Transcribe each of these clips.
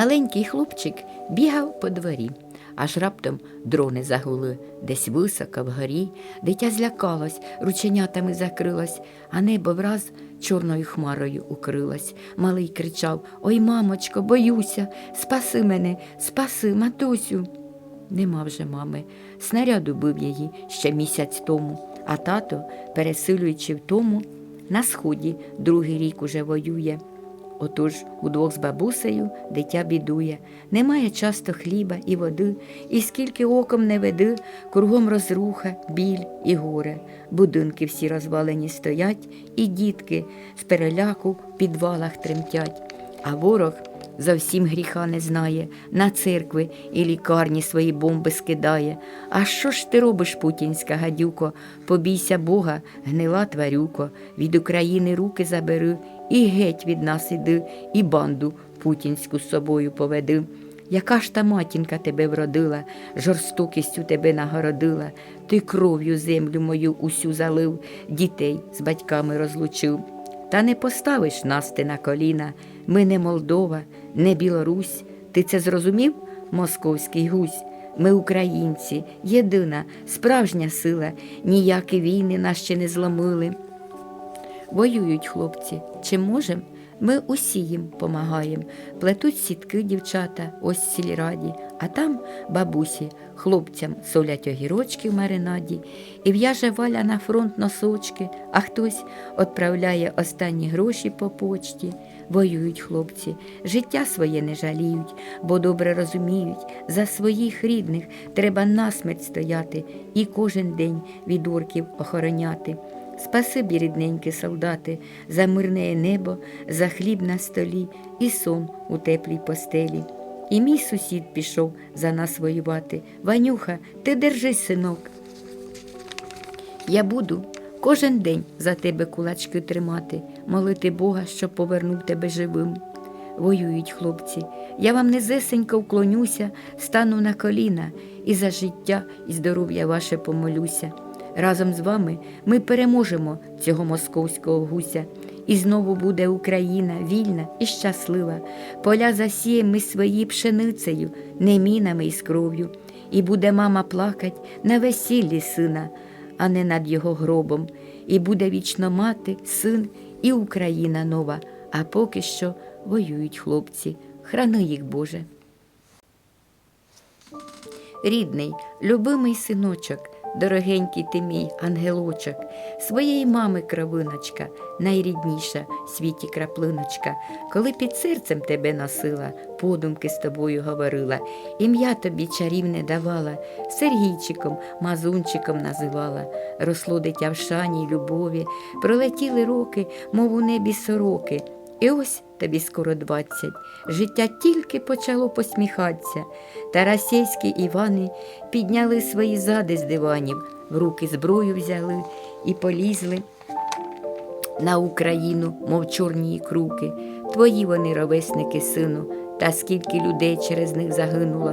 Маленький хлопчик бігав по дворі, аж раптом дрони загули десь високо вгорі. Дитя злякалось, рученятами закрилось, а небо враз чорною хмарою укрилось. Малий кричав Ой, мамочко, боюся, спаси мене, спаси, матусю. Нема вже мами. Снаряд убив її ще місяць тому, а тато, пересилюючи втому, на сході другий рік уже воює. Отож удвох з бабусею дитя бідує, немає часто хліба і води, і скільки оком не веди, кругом розруха, біль і горе. Будинки всі розвалені стоять, і дітки з переляку в підвалах тремтять. А ворог зовсім гріха не знає, на церкви і лікарні свої бомби скидає. А що ж ти робиш, путінська гадюко? Побійся Бога, гнила тварюко, від України руки забери, і геть від нас іди, і банду путінську з собою поведи. Яка ж та матінка тебе вродила, жорстокістю тебе нагородила, ти кров'ю землю мою усю залив, дітей з батьками розлучив. Та не поставиш нас ти на коліна, ми не Молдова, не Білорусь. Ти це зрозумів, московський гусь? Ми українці, єдина, справжня сила, ніякі війни нас ще не зломили. Воюють хлопці, чи можем? Ми усі їм помагаємо. Плетуть сітки дівчата, ось сільраді, а там бабусі хлопцям солять огірочки в маринаді, і в'яже валя на фронт носочки, а хтось відправляє останні гроші по почті. Воюють хлопці, життя своє не жаліють, бо добре розуміють, за своїх рідних треба насмерть стояти і кожен день від орків охороняти. Спасибі, рідненькі солдати, за мирне небо, за хліб на столі і сон у теплій постелі. І мій сусід пішов за нас воювати. Ванюха, ти держись, синок. Я буду кожен день за тебе кулачки тримати, молити Бога, щоб повернув тебе живим. Воюють хлопці, я вам незесенько вклонюся, стану на коліна і за життя і здоров'я ваше помолюся. Разом з вами ми переможемо цього московського гуся, і знову буде Україна вільна і щаслива. Поля засіємо ми свої пшеницею, не мінами і з кров'ю, і буде мама плакать на весіллі сина, а не над його гробом. І буде вічно мати, син і Україна нова. А поки що воюють хлопці. Храни їх, Боже. Рідний, любимий синочок, дорогенький ти мій ангелочок, своєї мами кровиночка, найрідніша в світі краплиночка, коли під серцем тебе носила, подумки з тобою говорила, ім'я тобі чарівне давала, Сергійчиком, мазунчиком називала, росло дитя в шані й любові, пролетіли роки, мов у небі сороки. І ось тобі скоро двадцять. Життя тільки почало посміхатися. Тарасєйські Івани підняли свої зади з диванів, в руки зброю взяли і полізли на Україну, мов чорні круки. Твої вони ровесники, сину, та скільки людей через них загинуло.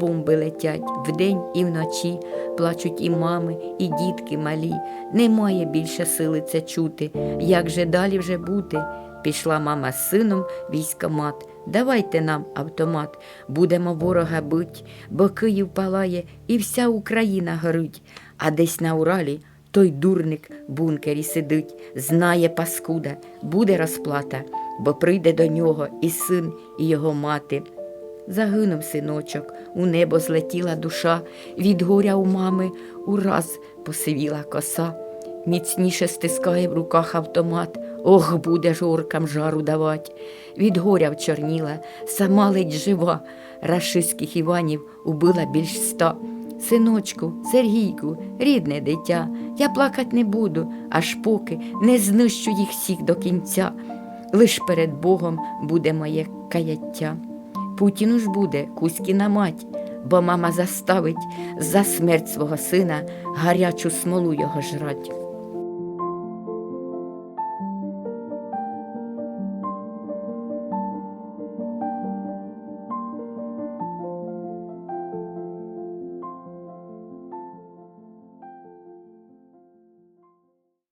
Бомби летять вдень і вночі, плачуть і мами, і дітки малі. Немає більше сили це чути. Як же далі вже бути? Пішла мама з сином військомат. Давайте нам автомат, будемо ворога бить, бо Київ палає і вся Україна горить. А десь на Уралі той дурник в бункері сидить, знає паскуда, буде розплата, бо прийде до нього і син, і його мати. Загинув синочок, у небо злетіла душа, від горя у мами ураз посивіла коса. Міцніше стискає в руках автомат, ох, буде жоркам жару давать. Від горя вчорніла, сама ледь жива, рашистських Іванів убила більш ста. Синочку, Сергійку, рідне дитя, я плакать не буду, аж поки не знищу їх всіх до кінця. Лиш перед Богом буде моє каяття. Путіну ж буде Кузькіна мать, бо мама заставить за смерть свого сина гарячу смолу його жрать.